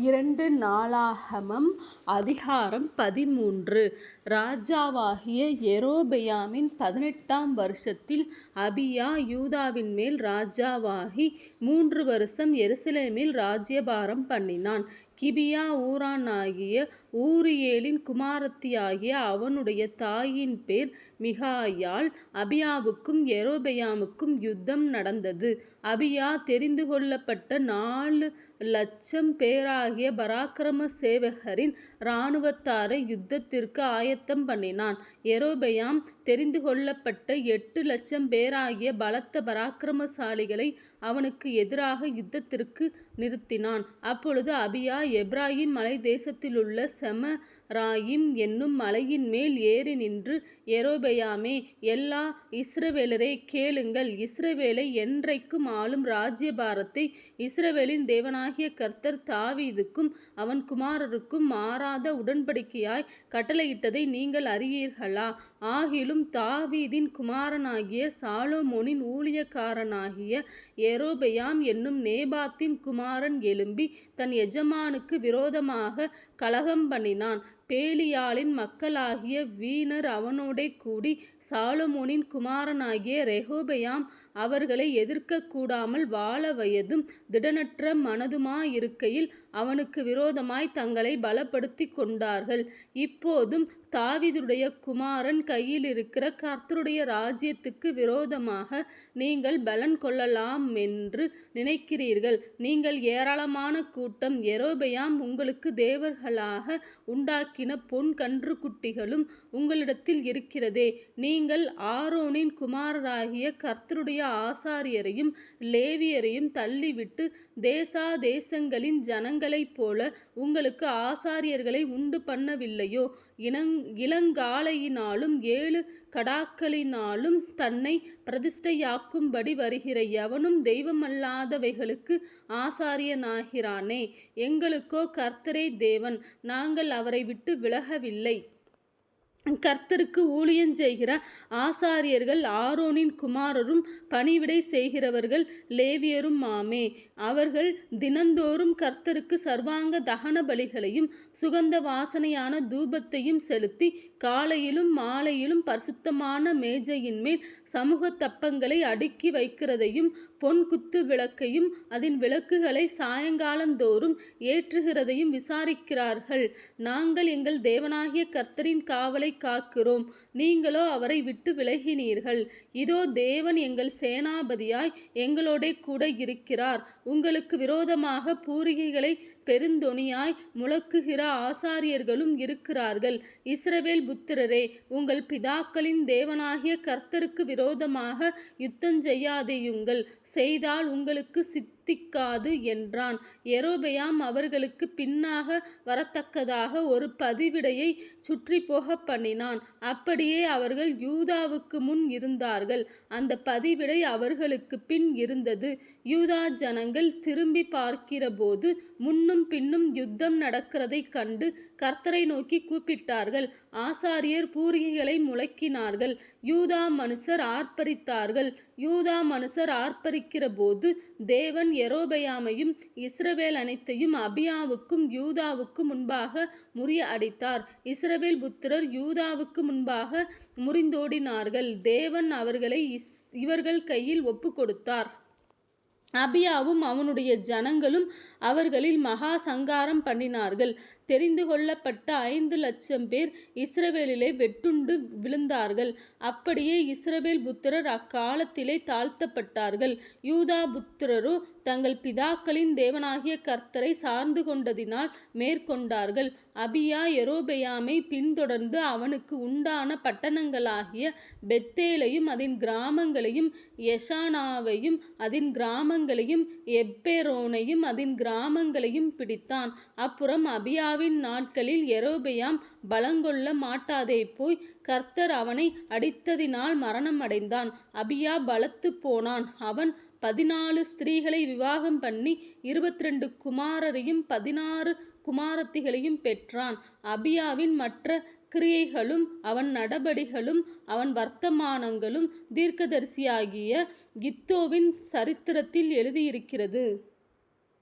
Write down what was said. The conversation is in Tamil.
இரண்டு நாளாகமம் அதிகாரம் பதிமூன்று ராஜாவாகிய யெரொபெயாமின் பதினெட்டாம் வருஷத்தில் அபியா யூதாவின் மேல் ராஜாவாகி மூன்று வருஷம் எருசலேமில் ராஜ்யபாரம் பண்ணினான். கிபியா ஊரானாகிய ஊரியேலின் குமாரத்தியாகிய அவனுடைய தாயின் பேர் மிகாயால் அபியாவுக்கும் யெரொபெயாமுக்கும் யுத்தம் நடந்தது. அபியா தெரிந்து கொள்ளப்பட்ட நாலு லட்சம் ஆகிய பராக்கிரம சேவகரின் இராணுவத்தாரை யுத்தத்திற்கு ஆயத்தம் பண்ணினான். யெரொபெயாம் தெரிந்துகொள்ளப்பட்ட எட்டு லட்சம் பேராகிய பலத்த பராக்கிரமசாலிகளை அவனுக்கு எதிராக யுத்தத்திற்கு நிறுத்தினான். அப்பொழுது அபியா எப்பிராயீம் மலைத்தேசத்திலுள்ள செமராயிம் என்னும் மலையின்மேல் ஏறி நின்று யெரொபெயாமே எல்லா இஸ்ரவேலரே கேளுங்கள் இஸ்ரவேலை என்றைக்கும் ஆளும் ராஜ்யபாரத்தை இஸ்ரவேலின் தேவனாகிய கர்த்தர் தாவீதுக்கும் அவன் குமாரருக்கும் மாறாத உடன்படிக்கையாய் கட்டளையிட்டதை நீங்கள் அறியீர்களா? ஆகிலும் தாவீதின் குமாரனாகிய சாலோமோனின் ஊழியக்காரனாகிய யெரொபெயாம் என்னும் நேபாத்தின் குமாரன் எழும்பி தன் எஜமானுக்கு விரோதமாக கலகம் பண்ணினான். பேலியாளின் மக்களாகிய வீணர் அவனோடே கூடி சாலொமோனின் குமாரனாகிய ரெஹோபயாம் அவர்களை எதிர்க்கக் கூடாமல் வாழ வயதும் திடனற்ற மனதுமாயிருக்கையில் அவனுக்கு விரோதமாய் தங்களை பலப்படுத்திக் கொண்டார்கள். இப்போதும் தாவிதுடைய குமாரன் கையிலிருக்கிற கர்த்தருடைய ராஜ்யத்துக்கு விரோதமாக நீங்கள் பெலன் கொள்ளலாமென்று நினைக்கிறீர்கள். நீங்கள் ஏராளமான கூட்டம். எரோபயாம் உங்களுக்கு தேவர்களாக உண்டாக்கி ஆக்கின பொன் கன்றுக்குட்டிகளும் உங்களிடத்தில் இருக்கிறதே. நீங்கள் ஆரோனின் குமாரராகிய கர்த்தருடைய ஆசாரியரையும் லேவியரையும் தள்ளிவிட்டு தேசா தேசங்களின் ஜனங்களைப் போல உங்களுக்கு ஆசாரியர்களை உண்டு பண்ணவில்லையோ இனங் இளங்காலையினாலும் ஏழு கடாக்களினாலும் தன்னை பிரதிஷ்டையாக்கும்படி வருகிற எவனும் தெய்வமல்லாதவைகளுக்கு ஆசாரியனாகிறானே. எங்களுக்கோ கர்த்தரே தேவன் நாங்கள் அவரை விட்டு விலகவில்லை. கர்த்தருக்கு ஊழியஞ்செய்கிற ஆசாரியர்கள் ஆரோனின் குமாரரும் பணிவிடை செய்கிறவர்கள் லேவியரும் மாமே அவர்கள் தினந்தோறும் கர்த்தருக்கு சர்வாங்க தகன பலிகளையும் சுகந்த வாசனையான தூபத்தையும் செலுத்தி காலையிலும் மாலையிலும் பரிசுத்தமான மேஜையின்மேல் தப்பங்களை அடுக்கி வைக்கிறதையும் பொன் குத்து விளக்கையும் அதன் விளக்குகளை சாயங்காலந்தோறும் ஏற்றுகிறதையும் விசாரிக்கிறார்கள். நாங்கள் எங்கள் தேவனாகிய கர்த்தரின் காவலை அவரை காக்கிறோம் நீங்களோ அவரை விட்டு விலகினீர்கள். இதோ தேவன் எங்கள் சேனாபதியாய் எங்களோட கூட இருக்கிறார். உங்களுக்கு விரோதமாக பூரிகைகளை பெருந்தொனியாய் முழக்குகிற ஆசாரியர்களும் இருக்கிறார்கள். இஸ்ரவேல் புத்திரரே உங்கள் பிதாக்களின் தேவனாகிய கர்த்தருக்கு விரோதமாக யுத்தஞ்செய்யாதேயுங்கள் செய்தால் உங்களுக்கு சித்த சித்திக்காது என்றான். யெரொபெயாம் அவர்களுக்கு பின்னாக வரத்தக்கதாக ஒரு பதிவிடையைச் சுற்றிப்போகப் பண்ணினான். அப்படியே அவர்கள் யூதாவுக்கு முன் இருந்தார்கள் அந்த பதிவிடை அவர்களுக்கு பின் இருந்தது. யூதா ஜனங்கள் திரும்பிப் பார்க்கிறபோது முன்னும் பின்னும் யுத்தம் நடக்கிறதை கண்டு கர்த்தரை நோக்கி கூப்பிட்டார்கள். ஆசாரியர் பூரிகைகளை முழக்கினார்கள் யூதா மனுஷர் ஆர்ப்பரித்தார்கள். யூதா மனுஷர் ஆர்ப்பரிக்கிறபோது தேவன் எரோபயாமையும் இஸ்ரவேல் அனைத்தையும் அபியாவுக்கும் யூதாவுக்கும் முன்பாக முறிய அடித்தார் இஸ்ரவேல் புத்திரர் யூதாவுக்கு முன்பாக முறிந்தோடினார்கள். தேவன் அவர்களை இவர்கள் கையில் ஒப்பு கொடுத்தார் அபியாவும் அவனுடைய ஜனங்களும் அவர்களில் மகா சங்காரம் பண்ணினார்கள். தெரிந்து கொள்ளப்பட்ட ஐந்து லட்சம் பேர் இஸ்ரவேலிலே வெட்டுண்டு விழுந்தார்கள். அப்படியே இஸ்ரவேல் புத்திரர் அக்காலத்திலே தாழ்த்தப்பட்டார்கள். யூதா புத்திரரோ தங்கள் பிதாக்களின் தேவனாகிய கர்த்தரை சார்ந்து கொண்டதினால் மேற்கொண்டார்கள். அபியா எரோபெயாமை பின்தொடர்ந்து அவனுக்கு உண்டான பட்டணங்களாகிய பெத்தேலையும் அதன் கிராமங்களையும் யஷானாவையும் அதன் கிராமங்களையும் எப்பெரோனையும் அதன் கிராமங்களையும் பிடித்தான். அப்புறம் அபியாவின் நாட்களில் எரோபியாம் பலங்கொள்ள மாட்டாதே போய் கர்த்தர் அவனை அடித்ததினால் மரணமடைந்தான். அபியா பலத்துப் போனான் அவன் பதினாலு ஸ்திரீகளை விவாகம் பண்ணி இருபத்தி ரெண்டு குமாரரையும் பதினாறு குமாரத்திகளையும் பெற்றான். அபியாவின் மற்ற கிரியைகளும் அவன் நடபடிகளும் அவன் வர்த்தமானங்களும் தீர்க்கதரிசியாகிய கித்தோவின் சரித்திரத்தில் எழுதியிருக்கிறது.